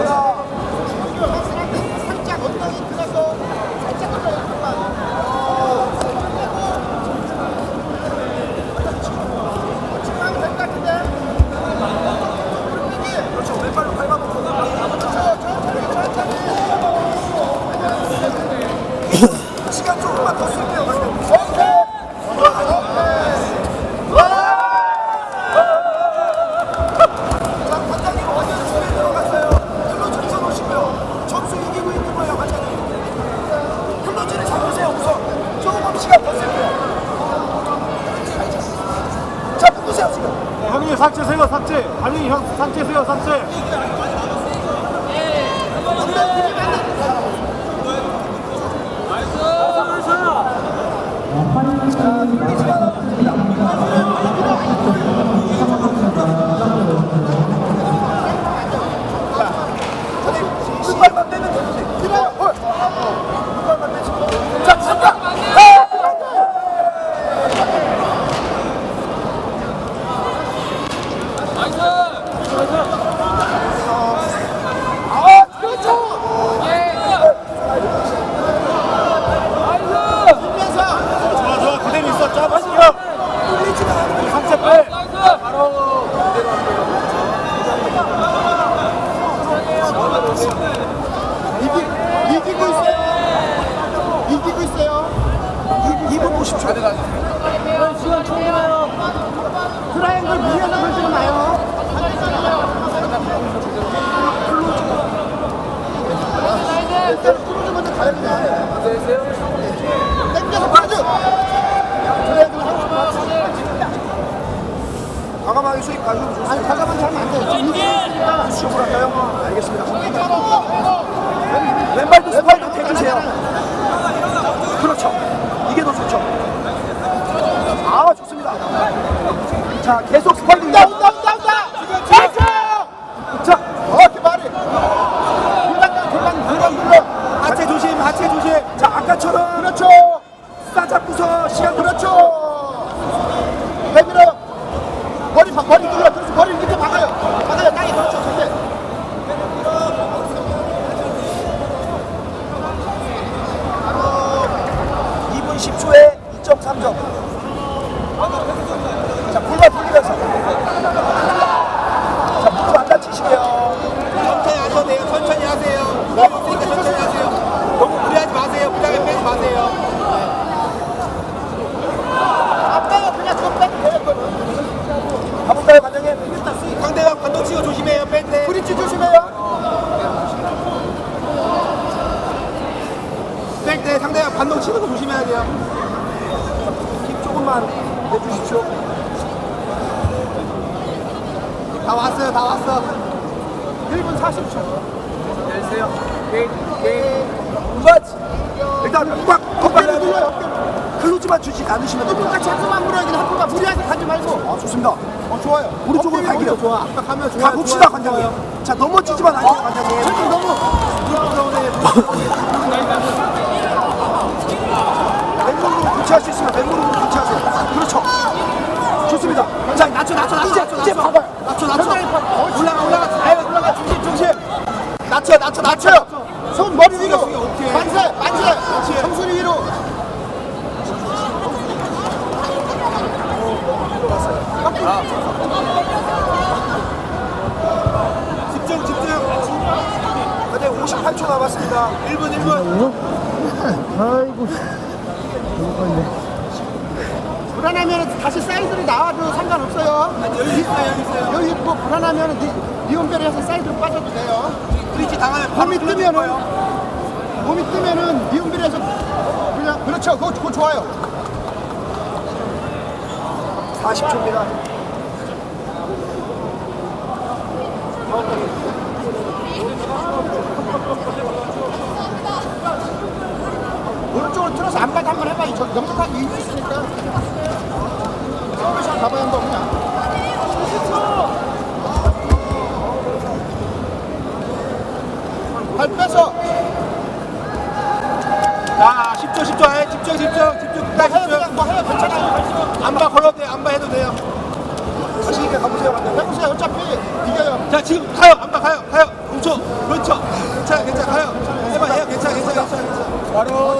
좋습니다. 삭제 세요 삭제. 아니 형 삭제 세요 삭제 선생님, 신발만 빼면 되지. 이봐요. 헐. 신발만 빼시고. 자, 잠깐. 아, 그렇죠. 좋아 좋아 그대로 있어 짜바시켜 뚫리지가 않으면 삭제 빼 이기, 이기고 있어요. 이기고 있어요. 2분 50초. 시간 충분해요. 트라이앵글 무리해서 걸지는 마요. 일단 크루즈 먼저 가야 돼. 땡겨서 크루즈. 트라이앵글 하고 싶어. 과감하게 수익 가져오면 좋습니다. 아니, 잠깐만 하면 안 돼. 지금. 수업을 할까요? 알겠습니다. 왼발도 스파이크 해주세요. 그렇죠. 이게 더 좋죠. 아, 좋습니다. 자, 계속 스파이크. 온다, 온다, 온다, 온다. 나이스! 자, 어, 그 말이. 골반, 골반, 골반 눌러. 하체 조심, 하체 조심. 자, 아까처럼. 그렇죠. 싸잡고서 시간 그렇죠. 내밀어. 머리, 박- 머리 눌러. 그래서 머리 밑에 박아요. 박아요. 땅에 그렇죠. 절대. 바로 2분 10초에 2.3점. 자, 골반 돌리면서. 자, 무릎 안 다치시게요. 천천히 하셔도 돼요. 천천히 하세요. 너무 없으니까 천천히 하세요. 너무 무리하지 마세요. 무장에 빼지 마세요. 아빠가 그냥 그거 빼도 돼요. 그거는. 가볼까요, 관장님? 상대방 반동 치고 조심해요. 뺄 때. 브릿지 조심해요. 뺄때 상대방 반동 치는 거 조심해야 돼요. 힘 조금만 내주십시오. 다 왔어요. 다 왔어. 1분 40초. 내주세요. 맞 일단 꽉 턱발을 눌러요. 클로즈만 주지 않으시면 됩니다. 똑같이 한 번만 물어야지. 한 번만 무리하게 가지 말고. 아, 좋습니다. 어, 좋아요. 우리 쪽으로 갈게요. 좋아. 아까 가면 좋아요. 가봅시다, 관장님. 자, 넘어지지만 않게요, 관장님. 너무. 교체할 수 있으면 맨몸으로 교체하세요. 그렇죠. 좋습니다. 자, 낮춰, 낮춰, 낮춰. 이제, 이제 봐봐요. 낮춰, 낮춰. 올라가, 올라가. 아유, 올라가. 중심, 중심. 낮춰, 낮춰, 낮춰요. 손 머리 위로. 오케이. 만세, 만세. 청순이 위로. 집중 집중. 네, 58초 남았습니다. 1분 1분. 불안하면 다시 사이드로 나와도 상관없어요. 여기 있어요. 여기 있어요. 여기 있고 불안하면 니, 니온벨에 해서 사이드로 빠져도 돼요. 브릿지 당하면 몸이 뜨면은. 몸이 뜨면은 니온벨에 해서 그냥 그렇죠. 그거, 그거 좋아요. 40초입니다. 영접한 이유 있으니까. 서울시장 가봐야 한다고 그냥. 발 빼서. 자 10초 10초. 아예 집중 집중 집중. 끝까지 집중. 뭐 해요 괜찮아요. 안봐 걸어도 돼요. 안봐 해도 돼요. 다시 이게 가보세요 해보세요. 어차피 이겨요. 자 지금 가요. 안봐 가요. 가요. 5초. 그렇죠. 괜찮아 괜찮아. 가요. 해봐 해요. 괜찮아 괜찮아 괜찮아. 바로